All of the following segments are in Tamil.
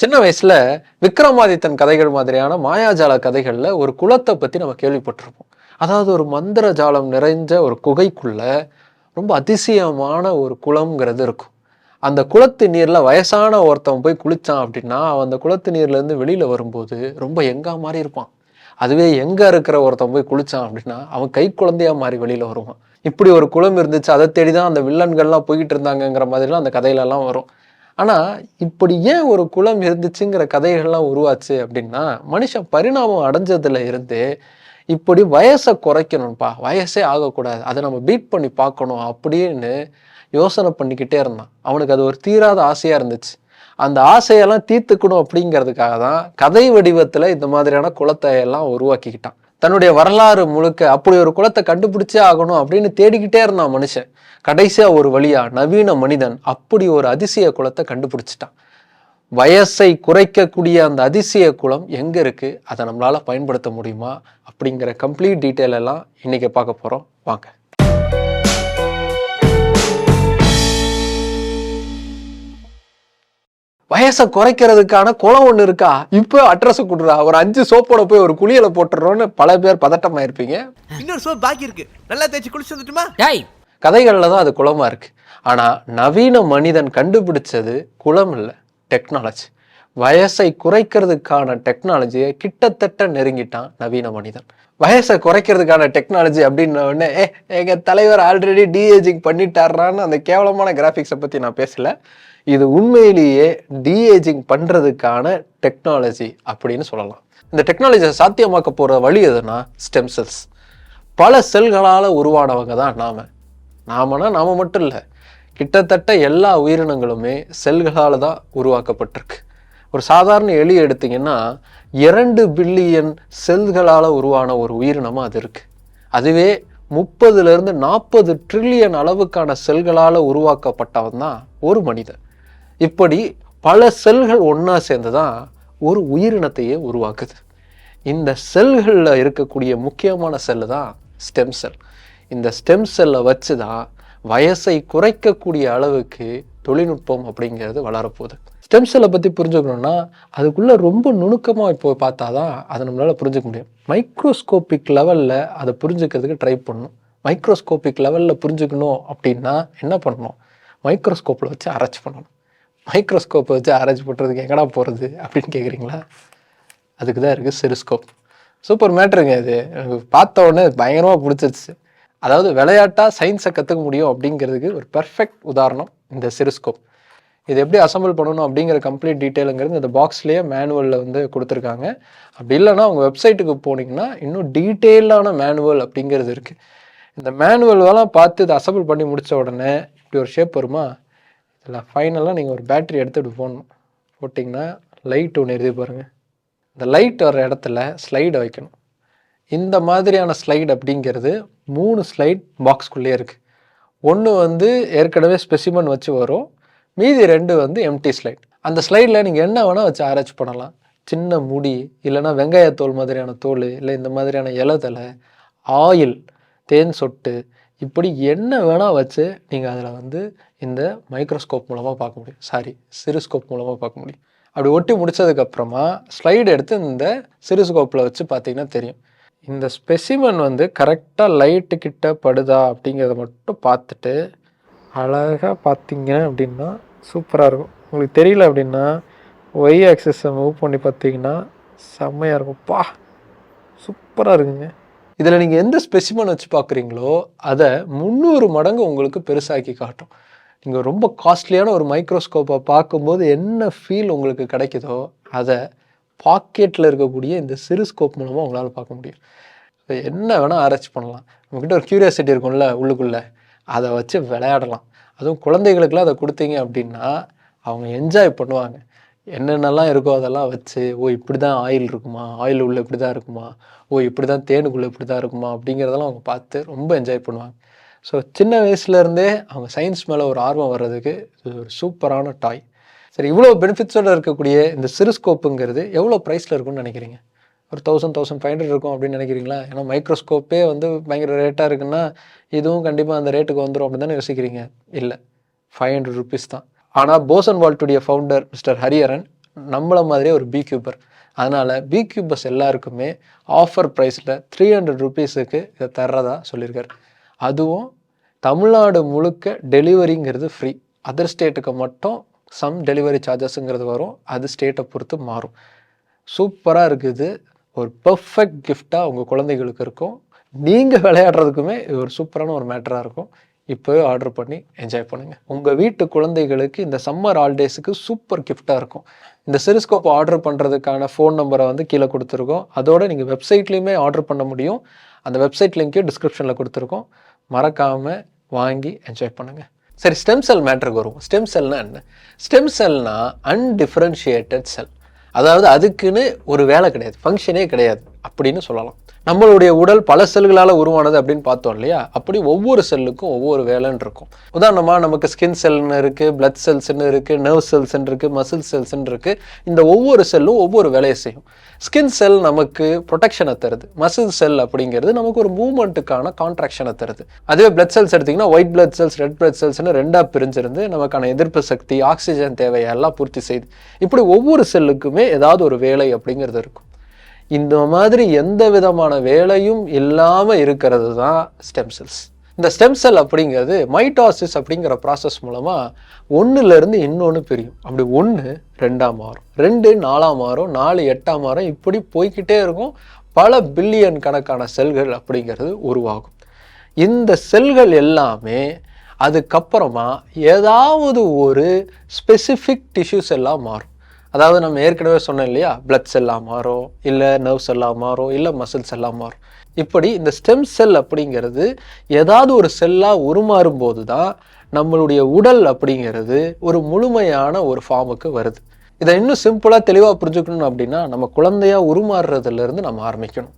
சின்ன வயசுல விக்ரமாதித்தன் கதைகள் மாதிரியான மாயாஜால கதைகள்ல ஒரு குளத்தை பத்தி நம்ம கேள்விப்பட்டிருப்போம். அதாவது ஒரு மந்திர ஜாலம் நிறைஞ்ச ஒரு குகைக்குள்ள ரொம்ப அதிசயமான ஒரு குளம்ங்கிறது இருக்கும். அந்த குளத்து நீர்ல வயசான ஒருத்தன் போய் குளிச்சான் அப்படின்னா அவன் அந்த குளத்து நீர்ல இருந்து வெளியில வரும்போது ரொம்ப எங்கா மாதிரி இருப்பான். அதுவே எங்க இருக்கிற ஒருத்தன் போய் குளிச்சான் அப்படின்னா அவன் கை குழந்தையா மாறி வெளியில வருவான். இப்படி ஒரு குளம் இருந்துச்சு அதை தேடி தான் அந்த வில்லன்கள்லாம் போயிட்டு இருந்தாங்கங்கிற மாதிரிலாம் அந்த கதையிலலாம் வரும். ஆனால் இப்படி ஏன் ஒரு குளம் இருந்துச்சுங்கிற கதைகள்லாம் உருவாச்சு அப்படின்னா மனுஷன் பரிணாமம் அடைஞ்சதுல இருந்து இப்படி வயசை குறைக்கணும்ப்பா வயசே ஆகக்கூடாது அதை நம்ம பீட் பண்ணி பார்க்கணும் அப்படின்னு யோசனை பண்ணிக்கிட்டே இருந்தான். அவனுக்கு அது ஒரு தீராத ஆசையாக இருந்துச்சு. அந்த ஆசையெல்லாம் தீர்த்துக்கணும் அப்படிங்கிறதுக்காக தான் கதை வடிவத்தில் இந்த மாதிரியான குளத்தை எல்லாம் உருவாக்கிக்கிட்டான். தன்னுடைய வரலாறு முழுக்க அப்படி ஒரு குலத்தை கண்டுபிடிச்சே ஆகணும் அப்படின்னு தேடிக்கிட்டே இருந்தான் மனுஷன். கடைசியாக ஒரு வழியா நவீன மனிதன் அப்படி ஒரு அதிசய குலத்தை கண்டுபிடிச்சிட்டான். வயசை குறைக்கக்கூடிய அந்த அதிசய குலம் எங்கே இருக்குது அதை நம்மளால் பயன்படுத்த முடியுமா? அப்படிங்கிற கம்ப்ளீட் டீட்டெயில் எல்லாம் பார்க்க போகிறோம் வாங்க. வயசை குறைக்கிறதுக்கான குளம் ஒன்று இருக்கா? இப்போ அட்ரஸ் கொடுறா. ஒரு அஞ்சு சோப்போட போய் ஒரு குளியலை போட்டுறோன்னு பல பேர் பதட்டமா இருப்பீங்க இன்னொரு சோப் பாக்கி இருக்கு. நல்லா தேய்ச்சி குளிச்சு வந்துட்டுமா? டேய்! கதைகளில் தான் அது குளமா இருக்கு. ஆனா நவீன மனிதன் கண்டுபிடிச்சது குளம் இல்லை டெக்னாலஜி வயசை குறைக்கிறதுக்கான டெக்னாலஜியை கிட்டத்தட்ட நெருங்கிட்டான் நவீன மனிதன். வயசை குறைக்கிறதுக்கான டெக்னாலஜி அப்படின்ன உடனே ஏ எங்க தலைவர் ஆல்ரெடி டிஏஜிங் பண்ணிட்டாரான்னு அந்த கேவலமான கிராஃபிக்ஸை பத்தி நான் பேசல. இது உண்மையிலேயே டிஏஜிங் பண்றதுக்கான டெக்னாலஜி அப்படின்னு சொல்லலாம். இந்த டெக்னாலஜியை சாத்தியமாக்க போற வழி எதுனா ஸ்டெம் செல்ஸ் பல செல்களால் உருவானவங்க தான் நாம. நாமனா நாம மட்டும் இல்லை கிட்டத்தட்ட எல்லா உயிரினங்களுமே செல்களால் தான் உருவாக்கப்பட்டிருக்கு. ஒரு சாதாரண எலி எடுத்திங்கன்னா இரண்டு பில்லியன் செல்களால் உருவான ஒரு உயிரினமாக அது இருக்குது அதுவே முப்பதுலேருந்து நாற்பது ட்ரில்லியன் அளவுக்கான செல்களால் உருவாக்கப்பட்டவன் தான் ஒரு மனிதன். இப்படி பல செல்கள் ஒன்றா சேர்ந்து தான் ஒரு உயிரினத்தையே உருவாக்குது. இந்த செல்களில் இருக்கக்கூடிய முக்கியமான செல்லு தான் ஸ்டெம் செல். இந்த ஸ்டெம் செல்லை வச்சு தான் வயசை குறைக்கக்கூடிய அளவுக்கு தொழில்நுட்பம் அப்படிங்கிறது வளரப்போகுது. ஸ்டெம் செல்லை பற்றி புரிஞ்சுக்கணும்னா அதுக்குள்ளே ரொம்ப நுணுக்கமாக இப்போ பார்த்தா தான் அதை நம்மளால் புரிஞ்சுக்க முடியும். மைக்ரோஸ்கோப்பிக் லெவலில் அதை புரிஞ்சுக்கிறதுக்கு ட்ரை பண்ணணும். மைக்ரோஸ்கோப்பிக் லெவலில் புரிஞ்சுக்கணும் அப்படின்னா என்ன பண்ணணும்? மைக்ரோஸ்கோப்பில் வச்சு அரைச்சி பண்ணணும். மைக்ரோஸ்கோப்பை வச்சு அரைச்சி பண்ணுறதுக்கு எங்கடா போகிறது அப்படின்னு கேட்குறீங்களா அதுக்கு தான் இருக்குது செரிஸ்கோப். சூப்பர் மேட்ருங்க இது. எனக்கு பார்த்த உடனே பயங்கரமாக பிடிச்சிருச்சு. அதாவது விளையாட்டாக சயின்ஸை கற்றுக்க முடியும் அப்படிங்கிறதுக்கு ஒரு பெர்ஃபெக்ட் உதாரணம் இந்த செரிஸ்கோப். இது எப்படி அசம்பிள் பண்ணணும் அப்படிங்கிற கம்ப்ளீட் டீட்டெயிலுங்கிறது இந்த பாக்ஸ்லேயே மேனுவலில் வந்து கொடுத்துருக்காங்க. அப்படி இல்லைன்னா அவங்க வெப்சைட்டுக்கு போனீங்கன்னா இன்னும் டீட்டெயிலான மேனுவல் அப்படிங்கிறது இருக்குது இந்த மேனுவல்லாம் பார்த்து இதை அசம்பிள் பண்ணி முடித்த உடனே இப்படி ஒரு ஷேப் வருமா? இதில் ஃபைனலாக நீங்கள் ஒரு பேட்ரி எடுத்துகிட்டு போகணும் போட்டிங்கன்னா லைட் ஒன்று எழுதி பாருங்கள் இந்த லைட் வர இடத்துல ஸ்லைடை வைக்கணும். இந்த மாதிரியான ஸ்லைடு அப்படிங்கிறது மூணு ஸ்லைட் பாக்ஸ்குள்ளேயே இருக்குது ஒன்று வந்து ஏற்கனவே ஸ்பெசிமன் வச்சு வரும். மீதி ரெண்டு வந்து எம்டி ஸ்லைட் அந்த ஸ்லைடில் நீங்கள் என்ன வேணால் வச்சு ஆராய்ச்சி பண்ணலாம். சின்ன முடி இல்லைன்னா வெங்காயத்தோல் மாதிரியான தோல் இல்லை இந்த மாதிரியான இலதலை ஆயில் தேன் சொட்டு இப்படி என்ன வேணால் வச்சு நீங்கள் அதில் வந்து இந்த மைக்ரோஸ்கோப் மூலமாக பார்க்க முடியும். சாரி சிறுஸ்கோப் மூலமாக பார்க்க முடியும். அப்படி ஒட்டி முடிச்சதுக்கப்புறமா ஸ்லைடு எடுத்து இந்த சிறுஸ்கோப்பில் வச்சு பார்த்தீங்கன்னா தெரியும். இந்த ஸ்பெசிமன் வந்து கரெக்டாக லைட்டு கிட்ட படுதா அப்படிங்கிறத மட்டும் பார்த்துட்டு அழகாக பார்த்தீங்க அப்படின்னா சூப்பராக இருக்கும். உங்களுக்கு தெரியல அப்படின்னா ஒய் ஆக்சஸை மூவ் பண்ணி பார்த்தீங்கன்னா செம்மையாக இருக்கும். பா சூப்பராக இருக்குங்க. இதில் நீங்கள் எந்த ஸ்பெசிமன் வச்சு பார்க்குறீங்களோ அதை முந்நூறு மடங்கு உங்களுக்கு பெருசாக்கி காட்டும். நீங்கள் ரொம்ப காஸ்ட்லியான ஒரு மைக்ரோஸ்கோப்பை பார்க்கும்போது என்ன ஃபீல் உங்களுக்கு கிடைக்குதோ அதை பாக்கெட்டில் இருக்கக்கூடிய இந்த சிறு ஸ்கோப் மூலமாக உங்களால் பார்க்க முடியும். என்ன வேணால் ஆராய்ச்சி பண்ணலாம். நம்மக்கிட்ட ஒரு க்யூரியாசிட்டி இருக்கும்ல உள்ளுக்குள்ளே. அதை வச்சு விளையாடலாம். அதுவும் குழந்தைகளுக்குலாம் அதை கொடுத்தீங்க அப்படின்னா அவங்க என்ஜாய் பண்ணுவாங்க. என்னென்னலாம் இருக்கோ அதெல்லாம் வச்சு ஓ இப்படி தான் ஆயில் இருக்குமா? ஆயில் உள்ள இப்படி தான் இருக்குமா? ஓ இப்படி தான் தேனுக்குள்ளே இப்படி தான் இருக்குமா? அப்படிங்கிறதெல்லாம் அவங்க பார்த்து ரொம்ப என்ஜாய் பண்ணுவாங்க. ஸோ சின்ன வயசுலேருந்தே அவங்க சயின்ஸ் மேலே ஒரு ஆர்வம் வர்றதுக்கு இது ஒரு சூப்பரான டாய் சரி இவ்வளோ பெனிஃபிட்ஸோடு இருக்கக்கூடிய இந்த சிறுஸ்கோப்புங்கிறது எவ்வளோ ப்ரைஸில் இருக்கும்னு நினைக்கிறீங்க? ஒரு தௌசண்ட் தௌசண்ட் ஃபைவ் ஹண்ட்ரட் இருக்கும் அப்படின்னு நினைக்கிறீங்களா? ஏன்னா மைக்ரோஸ்கோப்பே வந்து பயங்கர ரேட்டாக இருக்குன்னா இதுவும் கண்டிப்பாக அந்த ரேட்டுக்கு வந்துடும் அப்படின்னு தானே யோசிக்கிறீங்க? இல்லை. ஃபைவ் ஹண்ட்ரட் ருபீஸ் தான். ஆனால் போசன் வால்ட்டுடைய ஃபவுண்டர் மிஸ்டர் ஹரிஹரன் நம்மள மாதிரியே ஒரு பி கியூபர் அதனால் பி கியூபர்ஸ் எல்லாருக்குமே ஆஃபர் ப்ரைஸில் த்ரீ ஹண்ட்ரட் ருபீஸுக்கு இதை தர்றதா சொல்லியிருக்கார். அதுவும் தமிழ்நாடு முழுக்க டெலிவரிங்கிறது ஃப்ரீ அதர் ஸ்டேட்டுக்கு மட்டும் சம் டெலிவரி சார்ஜஸ்ங்கிறது வரும். அது ஸ்டேட்டை பொறுத்து மாறும். சூப்பராக இருக்குது. ஒரு பெர்ஃபெக்ட் கிஃப்டாக உங்கள் குழந்தைகளுக்கு இருக்கும். நீங்கள் விளையாடுறதுக்குமே இது ஒரு சூப்பரான ஒரு மேட்டராக இருக்கும். இப்போவே ஆர்டர் பண்ணி என்ஜாய் பண்ணுங்கள் உங்கள் வீட்டு குழந்தைகளுக்கு இந்த சம்மர் ஹாலிடேஸுக்கு சூப்பர் கிஃப்டாக இருக்கும். இந்த சிரிஸ்கோப் ஆர்டர் பண்ணுறதுக்கான ஃபோன் நம்பரை வந்து கீழே கொடுத்துருக்கோம். அதோட நீங்கள் வெப்சைட்லேயுமே ஆர்டர் பண்ண முடியும். அந்த வெப்சைட் லிங்க்கையும் டிஸ்கிரிப்ஷனில் கொடுத்துருக்கோம். மறக்காமல் வாங்கி என்ஜாய் பண்ணுங்கள் சரி ஸ்டெம் செல் மேட்ருக்கு வரும் ஸ்டெம் செல்னால் என்ன? ஸ்டெம் செல்னால் அன்டிஃபரன்ஷியேட்டட் செல் அதாவது அதுக்குன்னு ஒரு வேலை கிடையாது. ஃபங்க்ஷனே கிடையாது அப்படின்னு சொல்லலாம். நம்மளுடைய உடல் பல செல்களால் உருவானது அப்படின்னு பார்த்தோம் இல்லையா? அப்படி ஒவ்வொரு செல்லுக்கும் ஒவ்வொரு வேலைன்னு இருக்கும். உதாரணமாக நமக்கு ஸ்கின் செல்னு இருக்குது பிளட் செல்ஸ்னு இருக்குது நர்வ் செல்ஸ்ன்னு இருக்குது மசில் செல்ஸ்ன்னு இருக்குது இந்த ஒவ்வொரு செல்லும் ஒவ்வொரு வேலையை செய்யும். ஸ்கின் செல் நமக்கு ப்ரொடெக்ஷனை தருது. மசில் செல் அப்படிங்கிறது நமக்கு ஒரு மூவ்மெண்ட்டுக்கான கான்ட்ராக்ஷனை தருது. அதுவே பிளட் செல்ஸ் எடுத்திங்கன்னா white blood cells red blood செல்ஸ்னு ரெண்டாக பிரிஞ்சிருந்து நமக்கான எதிர்ப்பு சக்தி ஆக்சிஜன் தேவையெல்லாம் பூர்த்தி செய்யுது இப்படி ஒவ்வொரு செல்லுக்குமே ஏதாவது ஒரு வேலை அப்படிங்கிறது இருக்கும். இந்த மாதிரி எந்த விதமான வேலையும் இல்லாமல் இருக்கிறது தான் ஸ்டெம் செல்ஸ் இந்த ஸ்டெம் செல் அப்படிங்கிறது மைட்டாசிஸ் அப்படிங்கிற ப்ராசஸ் மூலமாக ஒன்றுலேருந்து இன்னொன்று பிரியும். அப்படி ஒன்று ரெண்டாம் மாறும் ரெண்டு நாலாம் மாறும் நாலு எட்டாம் மாறும் இப்படி போய்க்கிட்டே இருக்கும். பல பில்லியன் கணக்கான செல்கள் அப்படிங்கிறது உருவாகும். இந்த செல்கள் எல்லாமே அதுக்கப்புறமா ஏதாவது ஒரு ஸ்பெசிஃபிக் டிஷ்யூஸ் எல்லாம் மாறும். அதாவது நம்ம ஏற்கனவே சொன்னோம் இல்லையா? பிளட் செல்லாக மாறும் இல்லை நர்வ்ஸ் எல்லாம் மாறும் இல்லை மசில்ஸ் எல்லாம் மாறும். இப்படி இந்த ஸ்டெம் செல் அப்படிங்கிறது ஏதாவது ஒரு செல்லாக உருமாறும் போது தான் நம்மளுடைய உடல் அப்படிங்கிறது ஒரு முழுமையான ஒரு ஃபார்முக்கு வருது. இதை இன்னும் சிம்பிளாக தெளிவாக புரிஞ்சுக்கணும் அப்படின்னா நம்ம குழந்தையாக உருமாறுறதுலேருந்து நம்ம ஆரம்பிக்கணும்.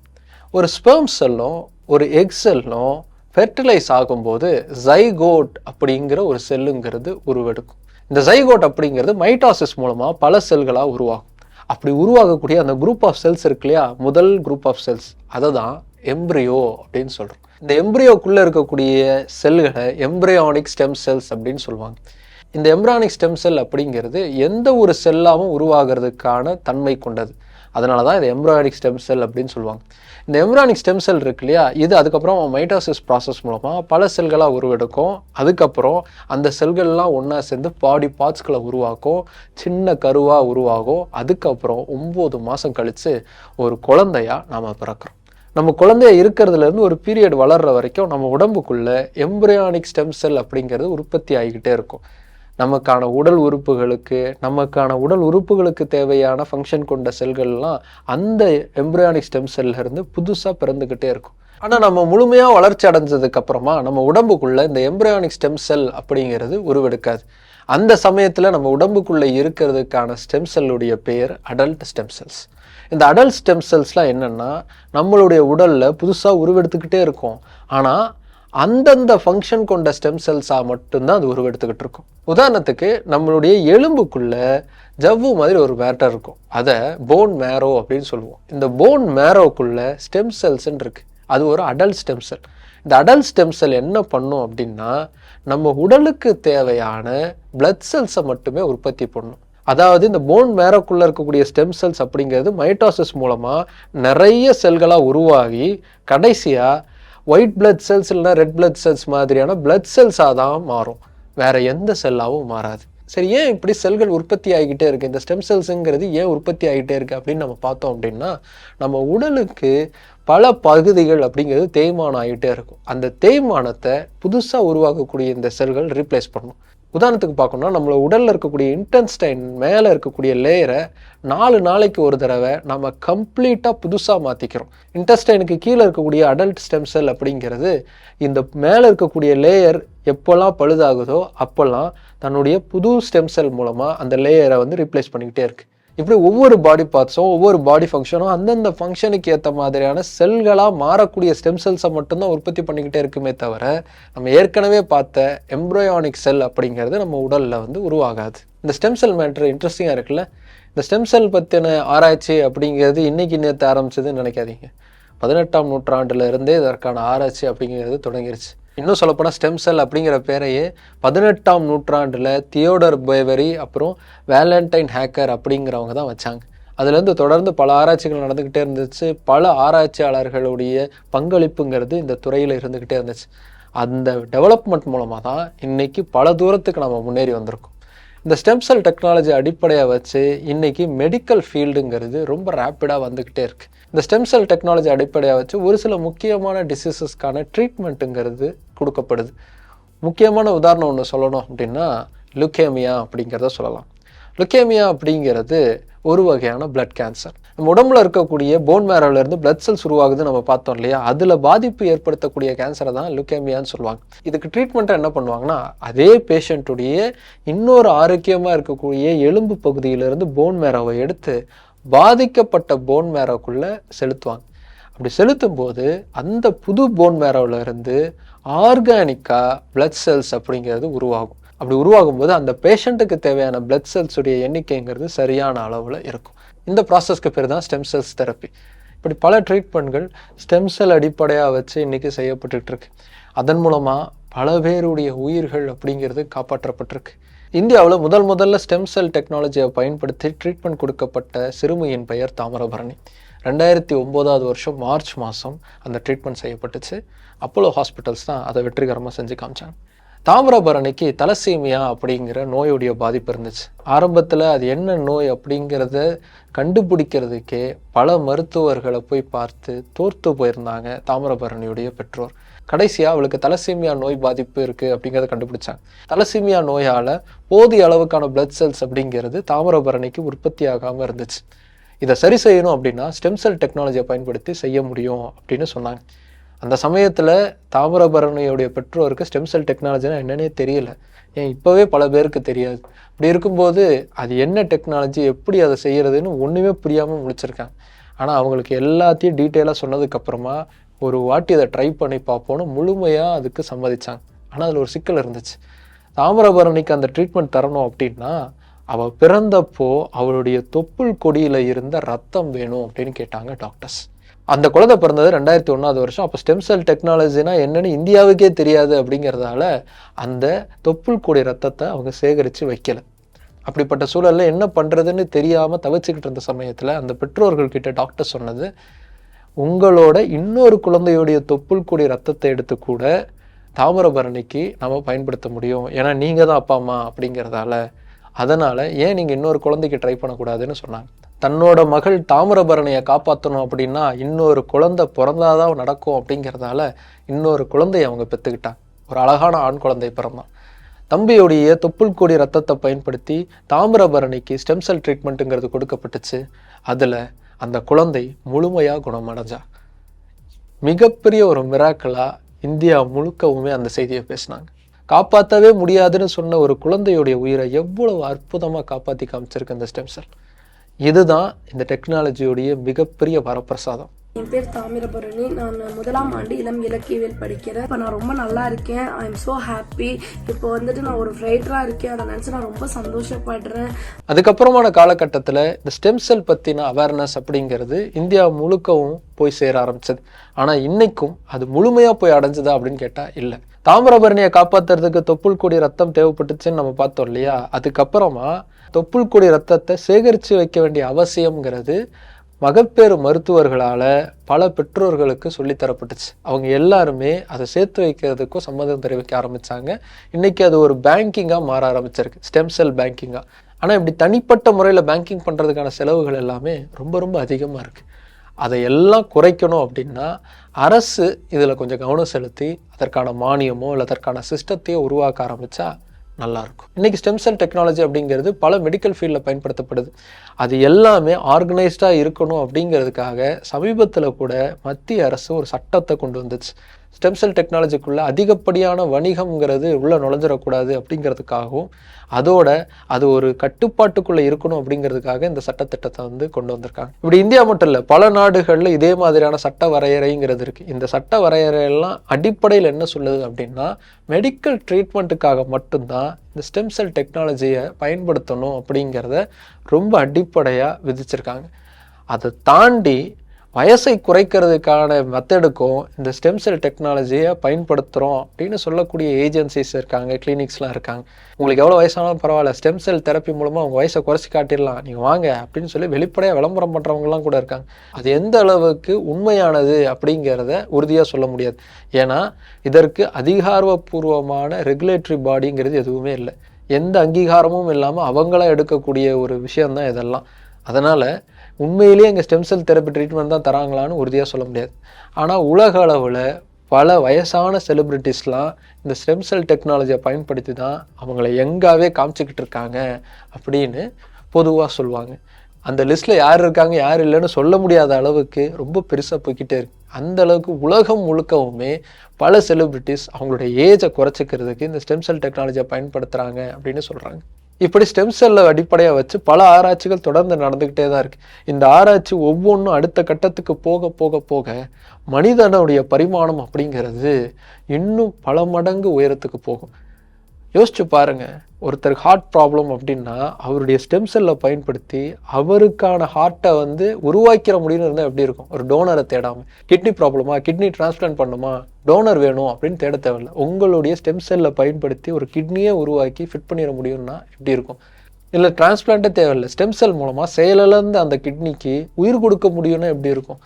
ஒரு ஸ்பெர்ம் செல்லும் ஒரு எக் செல்லும் ஃபெர்டிலைஸ் ஆகும்போது ஜைகோட் அப்படிங்கிற ஒரு செல்லுங்கிறது உருவெடுக்கும். இந்த ஜைகோட் அப்படிங்கிறது மைட்டாசிஸ் மூலமாக பல செல்களாக உருவாகும். அப்படி உருவாகக்கூடிய அந்த குரூப் ஆஃப் செல்ஸ் இருக்கு இல்லையா? முதல் குரூப் ஆஃப் செல்ஸ் அதை தான் எம்ப்ரியோ அப்படின்னு சொல்கிறோம் இந்த எம்ப்ரியோக்குள்ளே இருக்கக்கூடிய செல்களை எம்ப்ரியானிக் ஸ்டெம் செல்ஸ் அப்படின்னு சொல்லுவாங்க. இந்த எம்ப்ரானிக் ஸ்டெம் செல் அப்படிங்கிறது எந்த ஒரு செல்லாகவும் உருவாகிறதுக்கான தன்மை கொண்டது. அதனால தான் இது எம்ப்ரானிக் ஸ்டெம் செல் அப்படின்னு சொல்லுவாங்க. இந்த எம்ப்ரானிக் ஸ்டெம் செல் இருக்கு இல்லையா? இது அதுக்கப்புறம் மைட்டாசிஸ் ப்ராசஸ் மூலமாக பல செல்களாக உருவெடுக்கும். அதுக்கப்புறம் அந்த செல்கள்லாம் ஒன்றா சேர்ந்து பாடி பார்ட்ஸ்களை உருவாக்கும். சின்ன கருவாக உருவாகும். அதுக்கப்புறம் ஒம்பது மாதம் கழித்து ஒரு குழந்தையாக நாம் பிறக்கிறோம். நம்ம குழந்தைய இருக்கிறதுலேருந்து ஒரு பீரியட் வளர்ற வரைக்கும் நம்ம உடம்புக்குள்ள எம்ப்ரியானிக் ஸ்டெம் செல் அப்படிங்கிறது உற்பத்தி ஆகிக்கிட்டே இருக்கும். நமக்கான உடல் உறுப்புகளுக்கு நமக்கான உடல் உறுப்புகளுக்கு தேவையான ஃபங்க்ஷன் கொண்ட செல்கள்லாம் அந்த எம்ப்ரியானிக் ஸ்டெம் செல்ல இருந்து புதுசாக பிறந்துக்கிட்டே இருக்கும். ஆனால் நம்ம முழுமையாக வளர்ச்சி அடைஞ்சதுக்கு அப்புறமா நம்ம உடம்புக்குள்ள இந்த எம்ப்ரியானிக் ஸ்டெம் செல் அப்படிங்கிறது உருவெடுக்காது. அந்த சமயத்தில் நம்ம உடம்புக்குள்ளே இருக்கிறதுக்கான ஸ்டெம் செல்லுடைய பெயர் அடல்ட் ஸ்டெம் செல்ஸ் இந்த அடல்ட் ஸ்டெம் செல்ஸ்லாம் என்னென்னா நம்மளுடைய உடலில் புதுசாக உருவெடுத்துக்கிட்டே இருக்கும். ஆனால் அந்தந்த ஃபங்க்ஷன் கொண்ட ஸ்டெம் செல்ஸாக மட்டும்தான் அது உருவெடுத்துக்கிட்டு இருக்கும். உதாரணத்துக்கு நம்மளுடைய எலும்புக்குள்ளே ஜவ்வு மாதிரி ஒரு மேட்டர் இருக்கும். அதை போன் மேரோ அப்படின்னு சொல்லுவோம். இந்த போன் மேரோக்குள்ள ஸ்டெம் செல்ஸ்ன்னு இருக்கு. அது ஒரு அடல்ட் ஸ்டெம் செல் இந்த அடல்ட் ஸ்டெம் செல் என்ன பண்ணும் அப்படின்னா நம்ம உடலுக்கு தேவையான பிளட் செல்ஸை மட்டுமே உற்பத்தி பண்ணும். அதாவது இந்த போன் மேரக்குள்ளே இருக்கக்கூடிய ஸ்டெம் செல்ஸ் அப்படிங்கிறது மைட்டாசிஸ் மூலமாக நிறைய செல்களாக உருவாகி கடைசியாக ஒயிட் பிளட் செல்ஸ் இல்லைனா ரெட் பிளட் செல்ஸ் மாதிரியான பிளட் செல்ஸாக தான் மாறும். வேறு எந்த செல்லாகவும் மாறாது. சரி ஏன் இப்படி செல்கள் உற்பத்தி ஆகிக்கிட்டே இருக்குது இந்த ஸ்டெம் செல்ஸுங்கிறது ஏன் உற்பத்தி ஆகிட்டே இருக்குது அப்படின்னு நம்ம பார்த்தோம் அப்படின்னா நம்ம உடலுக்கு பல பகுதிகள் அப்படிங்கிறது தேய்மானம் ஆகிட்டே இருக்கும். அந்த தேய்மானத்தை புதுசாக உருவாக்கக்கூடிய இந்த செல்கள் ரீப்ளேஸ் பண்ணும் உதாரணத்துக்கு பார்க்கணும்னா நம்மள உடலில் இருக்கக்கூடிய இன்டென்ஸ்டைன் மேலே இருக்கக்கூடிய லேயரை நாலு நாளைக்கு ஒரு தடவை நம்ம கம்ப்ளீட்டாக புதுசாக மாற்றிக்கிறோம் இன்டெஸ்டைனுக்கு கீழே இருக்கக்கூடிய அடல்ட் ஸ்டெம் செல் அப்படிங்கிறது இந்த மேலே இருக்கக்கூடிய லேயர் எப்போல்லாம் பழுதாகுதோ அப்போல்லாம் தன்னுடைய புது ஸ்டெம் செல் மூலமாக அந்த லேயரை வந்து ரீப்ளேஸ் பண்ணிக்கிட்டே இருக்குது இப்படி ஒவ்வொரு பாடி பார்ட்ஸும் ஒவ்வொரு பாடி ஃபங்க்ஷனும் அந்தந்த ஃபங்க்ஷனுக்கு ஏற்ற மாதிரியான செல்களாக மாறக்கூடிய ஸ்டெம் செல்ஸை மட்டும்தான் உற்பத்தி பண்ணிக்கிட்டே இருக்குமே தவிர நம்ம ஏற்கனவே பார்த்த எம்ப்ரோயானிக் செல் அப்படிங்கிறது நம்ம உடலில் வந்து உருவாகாது. இந்த ஸ்டெம் செல் மேட்ரு இன்ட்ரெஸ்டிங்காக இருக்குல்ல? இந்த ஸ்டெம் செல் பற்றின ஆராய்ச்சி அப்படிங்கிறது இன்னைக்கு நேற்று ஆரம்பிச்சதுன்னு நினைக்காதீங்க. பதினெட்டாம் நூற்றாண்டுலேருந்தே இதற்கான ஆராய்ச்சி அப்படிங்கிறது தொடங்கிருச்சு. இன்னும் சொல்லப்போனால் ஸ்டெம் செல் அப்படிங்கிற பேரையே பதினெட்டாம் நூற்றாண்டில் தியோடர் பேவரி அப்புறம் வேலண்டைன் ஹேக்கர் அப்படிங்கிறவங்க தான் வச்சாங்க. அதுலேருந்து தொடர்ந்து பல ஆராய்ச்சிகள் நடந்துக்கிட்டே இருந்துச்சு. பல ஆராய்ச்சியாளர்களுடைய பங்களிப்புங்கிறது இந்த துறையில் இருந்துக்கிட்டே இருந்துச்சு. அந்த டெவலப்மெண்ட் மூலமாக தான் இன்றைக்கி பல தூரத்துக்கு நம்ம முன்னேறி வந்திருக்கோம். இந்த ஸ்டெம் செல் டெக்னாலஜி அடிப்படையாக வச்சு இன்னைக்கு மெடிக்கல் ஃபீல்டுங்கிறது ரொம்ப ரேப்பிடாக வந்துக்கிட்டே இருக்கு. இந்த ஸ்டெம் செல் டெக்னாலஜி அடிப்படையாக வச்சு ஒரு சில முக்கியமான டிசீசஸ்க்கான ட்ரீட்மெண்ட்டுங்கிறது கொடுக்கப்படுது. முக்கியமான உதாரணம் ஒன்று சொல்லணும் அப்படின்னா லுக்கேமியா அப்படிங்கிறத சொல்லலாம். லுக்கேமியா அப்படிங்கிறது ஒரு வகையான பிளட் கேன்சர் நம்ம உடம்புல இருக்கக்கூடிய போன் இருந்து பிளட் செல்ஸ் உருவாகுது நம்ம பார்த்தோம் இல்லையா? அதில் பாதிப்பு ஏற்படுத்தக்கூடிய கேன்சரை தான் லுக்கேமியான்னு சொல்லுவாங்க. இதுக்கு ட்ரீட்மெண்ட்டை என்ன பண்ணுவாங்கன்னா அதே பேஷண்ட்டுடைய இன்னொரு ஆரோக்கியமாக இருக்கக்கூடிய எலும்பு பகுதியிலிருந்து போன் மேரோவை எடுத்து பாதிக்கப்பட்ட போன் மேரோக்குள்ளே செலுத்துவாங்க. அப்படி செலுத்தும் போது அந்த புது போன் மேரோவில் இருந்து ஆர்கானிக்காக பிளட் செல்ஸ் அப்படிங்கிறது உருவாகும். அப்படி உருவாகும் போது அந்த பேஷண்ட்டுக்கு தேவையான பிளட் செல்ஸுடைய எண்ணிக்கைங்கிறது சரியான அளவில் இருக்கும். இந்த ப்ராசஸ்க்கு பேர் தான் ஸ்டெம் செல்ஸ் தெரப்பி இப்படி பல ட்ரீட்மெண்ட்கள் ஸ்டெம் செல் அடிப்படையாக வச்சு இன்றைக்கி செய்யப்பட்டுருக்கு அதன் மூலமாக பல பேருடைய உயிர்கள் அப்படிங்கிறது காப்பாற்றப்பட்டிருக்கு. இந்தியாவில் முதல் முதல்ல ஸ்டெம் செல் டெக்னாலஜியை பயன்படுத்தி ட்ரீட்மெண்ட் கொடுக்கப்பட்ட சிறுமியின் பெயர் தாமிரபரணி. ரெண்டாயிரத்தி ஒம்போதாவது வருஷம் மார்ச் மாதம் அந்த ட்ரீட்மெண்ட் செய்யப்பட்டுச்சு. அப்போலோ ஹாஸ்பிட்டல்ஸ் தான் அதை வெற்றிகரமாக செஞ்சு காமிச்சாங்க. தாமிரபரணிக்கு தலசீமியா அப்படிங்கிற நோயுடைய பாதிப்பு இருந்துச்சு. ஆரம்பத்தில் அது என்ன நோய் அப்படிங்கிறத கண்டுபிடிக்கிறதுக்கே பல மருத்துவர்களை போய் பார்த்து தோர்த்து போயிருந்தாங்க தாமிரபரணியுடைய பெற்றோர். கடைசியாக அவளுக்கு தலசீமியா நோய் பாதிப்பு இருக்குது அப்படிங்கிறத கண்டுபிடிச்சாங்க. தலசீமியா நோயால் போதிய அளவுக்கான பிளட் செல்ஸ் அப்படிங்கிறது தாமிரபரணிக்கு உற்பத்தி ஆகாமல் இருந்துச்சு. இதை சரி செய்யணும் அப்படின்னா ஸ்டெம் செல் டெக்னாலஜியை பயன்படுத்தி செய்ய முடியும் அப்படின்னு சொன்னாங்க. அந்த சமயத்தில் தாமிரபரணியுடைய பெற்றோருக்கு ஸ்டெம் செல் டெக்னாலஜினா என்னன்னே தெரியல. ஏன் இப்போவே பல பேருக்கு தெரியாது. அப்படி இருக்கும்போது அது என்ன டெக்னாலஜி எப்படி அதை செய்யறதுன்னு ஒன்றுமே புரியாமல் முடிச்சிருக்காங்க ஆனால் அவங்களுக்கு எல்லாத்தையும் டீட்டெயிலாக சொன்னதுக்கப்புறமா ஒரு வாட்டி அதை ட்ரை பண்ணி பார்ப்போன்னு முழுமையாக அதுக்கு சம்மதிச்சாங்க. ஆனால் அதில் ஒரு சிக்கல் இருந்துச்சு. தாமிரபரணிக்கு அந்த ட்ரீட்மெண்ட் தரணும் அப்படின்னா அவள் பிறந்தப்போ அவளுடைய தொப்புள் கொடியில் இருந்த ரத்தம் வேணும் அப்படின்னு கேட்டாங்க டாக்டர்ஸ் அந்த குழந்தை பிறந்தது ரெண்டாயிரத்தி ஒன்றாவது வருஷம். அப்போ ஸ்டெம் செல் டெக்னாலஜினா என்னன்னு இந்தியாவுக்கே தெரியாது அப்படிங்கிறதால அந்த தொப்புள் கொடி ரத்தத்தை அவங்க சேகரித்து வைக்கல. அப்படிப்பட்ட சூழலில் என்ன பண்ணுறதுன்னு தெரியாமல் தவிச்சுக்கிட்டு இருந்த சமயத்தில் அந்த பெற்றோர்கள்கிட்ட டாக்டர் சொன்னது உங்களோட இன்னொரு குழந்தையுடைய தொப்புள் கொடி ரத்தத்தை எடுத்து கூட தாமிரபரணிக்கு நம்ம பயன்படுத்த முடியும். ஏன்னா நீங்கள் தான் அப்பா அம்மா அப்படிங்கிறதால அதனால் ஏன் நீங்கள் இன்னொரு குழந்தைக்கு ட்ரை பண்ணக்கூடாதுன்னு சொன்னாங்க. தன்னோட மகள் தாமிரபரணியை காப்பாற்றணும் அப்படின்னா இன்னொரு குழந்தை பிறந்தாதான் நடக்கும் அப்படிங்கிறதால இன்னொரு குழந்தையை அவங்க பெற்றுக்கிட்டாங்க ஒரு அழகான ஆண் குழந்தை பிறந்தான். தம்பியுடைய தொப்புள் கொடி ரத்தத்தை பயன்படுத்தி தாமிரபரணிக்கு ஸ்டெம் செல் ட்ரீட்மெண்ட்டுங்கிறது கொடுக்கப்பட்டுச்சு. அதில் அந்த குழந்தை முழுமையாக குணமடைஞ்சா. மிகப்பெரிய ஒரு மிராக்களாக இந்தியா முழுக்கவுமே அந்த செய்தியை பேசினாங்க. காப்பாற்றவே முடியாதுன்னு சொன்ன ஒரு குழந்தையுடைய உயிரை எவ்வளவு அற்புதமாக காப்பாற்றி காமிச்சிருக்கு இந்த ஸ்டெம் செல் இதுதான் இந்த டெக்னாலஜியுடைய மிகப்பெரிய வரப்பிரசாதம். என் பேர் தாமிரபரணி. நான் முதலாம் ஆண்டு இளம் இலக்கியவியல் படிக்கிறேன். இப்போ நான் ரொம்ப நல்லா இருக்கேன். ஐ எம் ஸோ ஹாப்பி இப்போ வந்துட்டு நான் ஒரு ஃப்ரைட்டராக இருக்கேன். அதை நினச்சி நான் ரொம்ப சந்தோஷப்படுறேன். அதுக்கப்புறமான காலகட்டத்தில் இந்த ஸ்டெம் செல் பற்றின அவேர்னஸ் அப்படிங்கிறது இந்தியா முழுக்கவும் போய் சேர ஆரம்பிச்சது. ஆனால் இன்னைக்கும் அது முழுமையாக போய் அடைஞ்சதா அப்படின்னு கேட்டால் இல்லை. தாமிரபரணியை காப்பாற்றுறதுக்கு தொப்புள் கொடி ரத்தம் தேவைப்பட்டுச்சுன்னு நம்ம பார்த்தோம் இல்லையா? அதுக்கப்புறமா தொப்புள் கொடி ரத்தத்தை சேகரித்து வைக்க வேண்டிய அவசியம்ங்கிறது மகப்பேறு மருத்துவர்களால் பல பெற்றோர்களுக்கு சொல்லித்தரப்பட்டுச்சு அவங்க எல்லாருமே அதை சேர்த்து வைக்கிறதுக்கும் சம்மதம் தெரிவிக்க ஆரம்பித்தாங்க இன்றைக்கி அது ஒரு பேங்கிங்காக மாற ஆரம்பிச்சிருக்கு. ஸ்டெம் செல் பேங்கிங்காக ஆனால் இப்படி தனிப்பட்ட முறையில் பேங்கிங் பண்ணுறதுக்கான செலவுகள் எல்லாமே ரொம்ப ரொம்ப அதிகமாக இருக்குது அதை எல்லாம் குறைக்கணும் அப்படின்னா அரசு இதில் கொஞ்சம் கவனம் செலுத்தி அதற்கான மானியமோ இல்லை அதற்கான சிஸ்டத்தையோ உருவாக்க ஆரம்பித்தா நல்லாயிருக்கும். இன்றைக்கி ஸ்டெம் செல் டெக்னாலஜி அப்படிங்கிறது பல மெடிக்கல் ஃபீல்டில் பயன்படுத்தப்படுது. அது எல்லாமே ஆர்கனைஸ்டாக இருக்கணும் அப்படிங்கிறதுக்காக சமீபத்தில் கூட மத்திய அரசு ஒரு சட்டத்தை கொண்டு வந்துச்சு. ஸ்டெம் செல் டெக்னாலஜிக்குள்ளே அதிகப்படியான வணிகம்ங்கிறது உள்ளே நுழைஞ்சிடக்கூடாது அப்படிங்கிறதுக்காகவும் அதோட அது ஒரு கட்டுப்பாட்டுக்குள்ளே இருக்கணும் அப்படிங்கிறதுக்காக இந்த சட்டத்திட்டத்தை வந்து கொண்டு வந்திருக்காங்க. இப்படி இந்தியா மட்டும் இல்லை பல நாடுகளில் இதே மாதிரியான சட்ட வரையறைங்கிறது இருக்குது இந்த சட்ட வரையறையெல்லாம் அடிப்படையில் என்ன சொல்லுது அப்படின்னா மெடிக்கல் ட்ரீட்மெண்ட்டுக்காக மட்டும்தான் இந்த ஸ்டெம் செல் டெக்னாலஜியை பயன்படுத்தணும் அப்படிங்கிறத ரொம்ப அடிப்படையாக விதிச்சிருக்காங்க. அதை தாண்டி வயசை குறைக்கிறதுக்கான மெத்தடுக்கும் இந்த ஸ்டெம் செல் டெக்னாலஜியை பயன்படுத்துகிறோம் அப்படின்னு சொல்லக்கூடிய ஏஜென்சிஸ் இருக்காங்க கிளினிக்ஸ்லாம் இருக்காங்க. உங்களுக்கு எவ்வளோ வயசானாலும் பரவாயில்ல ஸ்டெம் செல் தெரப்பி மூலமாக உங்கள் வயசை குறைச்சி காட்டிடலாம். நீங்கள் வாங்க அப்படின்னு சொல்லி வெளிப்படையாக விளம்பரம் பண்ணுறவங்கலாம் கூட இருக்காங்க. அது எந்த அளவுக்கு உண்மையானது அப்படிங்கிறத உறுதியாக சொல்ல முடியாது. ஏன்னா இதற்கு அதிகாரப்பூர்வமான ரெகுலேட்டரி பாடிங்கிறது எதுவுமே இல்லை. எந்த அங்கீகாரமும் இல்லாமல் அவங்களாம் எடுக்கக்கூடிய ஒரு விஷயம்தான் இதெல்லாம். அதனால் உண்மையிலேயே இங்கே ஸ்டெம் செல் தெரப்பி ட்ரீட்மெண்ட் தான் தராங்களான்னு உறுதியாக சொல்ல முடியாது. ஆனால் உலக அளவில் பல வயசான செலிப்ரிட்டிஸ்லாம் இந்த ஸ்டெம் செல் டெக்னாலஜியை பயன்படுத்தி தான் அவங்கள எங்காவே காமிச்சிக்கிட்டு இருக்காங்க அப்படின்னு பொதுவாக சொல்லுவாங்க. அந்த லிஸ்ட்டில் யார் இருக்காங்க யார் இல்லைன்னு சொல்ல முடியாத அளவுக்கு ரொம்ப பெருசாக போய்கிட்டே இருக்கு. அந்த அளவுக்கு உலகம் முழுக்கவுமே பல செலிப்ரிட்டிஸ் அவங்களுடைய ஏஜை குறைச்சிக்கிறதுக்கு இந்த ஸ்டெம் செல் டெக்னாலஜியை பயன்படுத்துகிறாங்க அப்படின்னு சொல்கிறாங்க இப்படி ஸ்டெம் செல்லை அடிப்படையாக வச்சு பல ஆராய்ச்சிகள் தொடர்ந்து நடந்துக்கிட்டே தான் இருக்குது இந்த ஆராய்ச்சி ஒவ்வொன்றும் அடுத்த கட்டத்துக்கு போக போக போக மனிதனுடைய பரிமாணம் அப்படிங்கிறது இன்னும் பல மடங்கு உயரத்துக்கு போகும். யோசிச்சு பாருங்கள் ஒருத்தர் ஹார்ட் ப்ராப்ளம் அப்படின்னா அவருடைய ஸ்டெம் செல்லை பயன்படுத்தி அவருக்கான ஹார்ட்டை வந்து உருவாக்கிற முடியும்னு இருந்தால் எப்படி இருக்கும்? ஒரு டோனரை தேடாமல் கிட்னி ப்ராப்ளமா கிட்னி டிரான்ஸ்பிளான்ட் பண்ணுமா? டோனர் வேணும் அப்படின்னு தேட தேவையில்ல. உங்களுடைய ஸ்டெம் செல்லை பயன்படுத்தி ஒரு கிட்னியை உருவாக்கி ஃபிட் பண்ணிட முடியும்னா எப்படி இருக்கும்? இல்லை டிரான்ஸ்பிளான்ட்டே தேவையில்லை. ஸ்டெம் செல் மூலமாக செயலிழந்த அந்த கிட்னிக்கு உயிர் கொடுக்க முடியும்னா எப்படி இருக்கும்?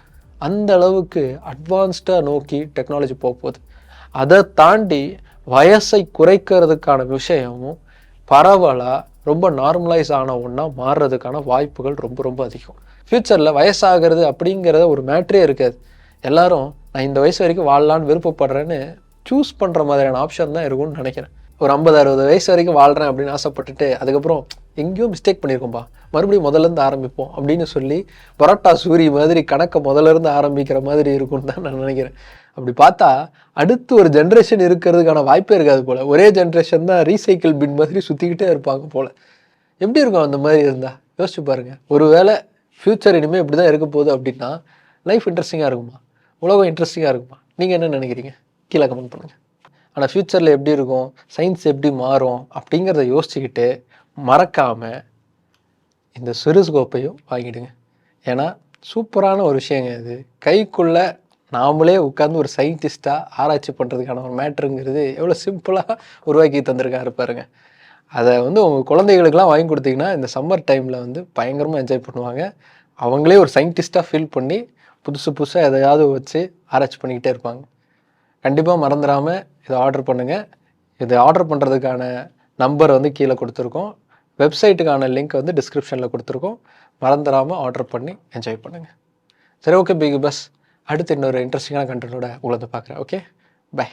அந்த அளவுக்கு அட்வான்ஸ்டாக நோக்கி டெக்னாலஜி போக போகுது. அதை தாண்டி வயசை குறைக்கிறதுக்கான விஷயமும் பரவலாக ரொம்ப நார்மலைஸ் ஆன ஒன்றா மாறுறதுக்கான வாய்ப்புகள் ரொம்ப ரொம்ப அதிகம். ஃப்யூச்சரில் வயசாகிறது அப்படிங்கிறத ஒரு மேட்ரே இருக்காது. எல்லாரும் நான் இந்த வயசு வரைக்கும் வாழலான்னு விருப்பப்படுறேன்னு சூஸ் பண்ணுற மாதிரியான ஆப்ஷன் தான் இருக்கும்னு நினைக்கிறேன். ஒரு ஐம்பது அறுபது வயசு வரைக்கும் வாழ்கிறேன் அப்படின்னு ஆசைப்பட்டுட்டு அதுக்கப்புறம் எங்கேயோ மிஸ்டேக் பண்ணியிருக்கோம்பா மறுபடியும் முதல்ல இருந்து ஆரம்பிப்போம். அப்படின்னு சொல்லி பரோட்டா சூரி மாதிரி கணக்கை முதல்ல இருந்து ஆரம்பிக்கிற மாதிரி இருக்கும்னு தான் நான் நினைக்கிறேன். அப்படி பார்த்தா அடுத்து ஒரு ஜென்ரேஷன் இருக்கிறதுக்கான வாய்ப்பே இருக்காது போல். ஒரே ஜென்ரேஷன் தான் ரீசைக்கிள் பின் மாதிரி சுற்றிக்கிட்டே இருப்பாங்க போல். எப்படி இருக்கும் அந்த மாதிரி இருந்தால் யோசிச்சு ஒரு வேளை ஃப்யூச்சர் இனிமேல் இப்படி தான் இருக்க போகுது அப்படின்னா லைஃப் இன்ட்ரெஸ்டிங்காக இருக்குமா? உலகம் இன்ட்ரெஸ்டிங்காக இருக்குமா? நீங்கள் என்ன நினைக்கிறீங்க? கீழே கமெண்ட் பண்ணுங்கள் ஆனால் ஃப்யூச்சரில் எப்படி இருக்கும்? சயின்ஸ் எப்படி மாறும்? அப்படிங்கிறத யோசிச்சுக்கிட்டு மறக்காமல் இந்த சிறுஸ்கோப்பையும் வாங்கிடுங்க. ஏன்னா சூப்பரான ஒரு விஷயங்க இது. கைக்குள்ளே நாமளே உட்காந்து ஒரு சயின்டிஸ்ட்டாக ஆராய்ச்சி பண்ணுறதுக்கான ஒரு மேட்ருங்கிறது எவ்வளோ சிம்பிளாக உருவாக்கி தந்திருக்காரு பாருங்க. அதை வந்து உங்கள் குழந்தைகளுக்கெல்லாம் வாங்கி கொடுத்தீங்கன்னா இந்த சம்மர் டைமில் வந்து பயங்கரமாக என்ஜாய் பண்ணுவாங்க. அவங்களே ஒரு சயின்டிஸ்ட்டாக ஃபீல் பண்ணி புதுசு புதுசாக எதையாவது வச்சு ஆராய்ச்சி பண்ணிக்கிட்டே இருப்பாங்க. கண்டிப்பாக மறந்துடாமல் இதை ஆர்டர் பண்ணுங்கள் இதை ஆர்டர் பண்ணுறதுக்கான நம்பர் வந்து கீழே கொடுத்துருக்கோம். வெப்சைட்டுக்கான லிங்க் வந்து டிஸ்கிரிப்ஷனில் கொடுத்துருக்கோம். மறந்துடாமல் ஆர்டர் பண்ணி என்ஜாய் பண்ணுங்கள் சரி ஓகே பிக் பஸ் அடுத்து இன்னொரு இன்ட்ரெஸ்டிங்கான கண்டென்ட்டோட உங்களை வந்து பார்க்குறேன். Okay bye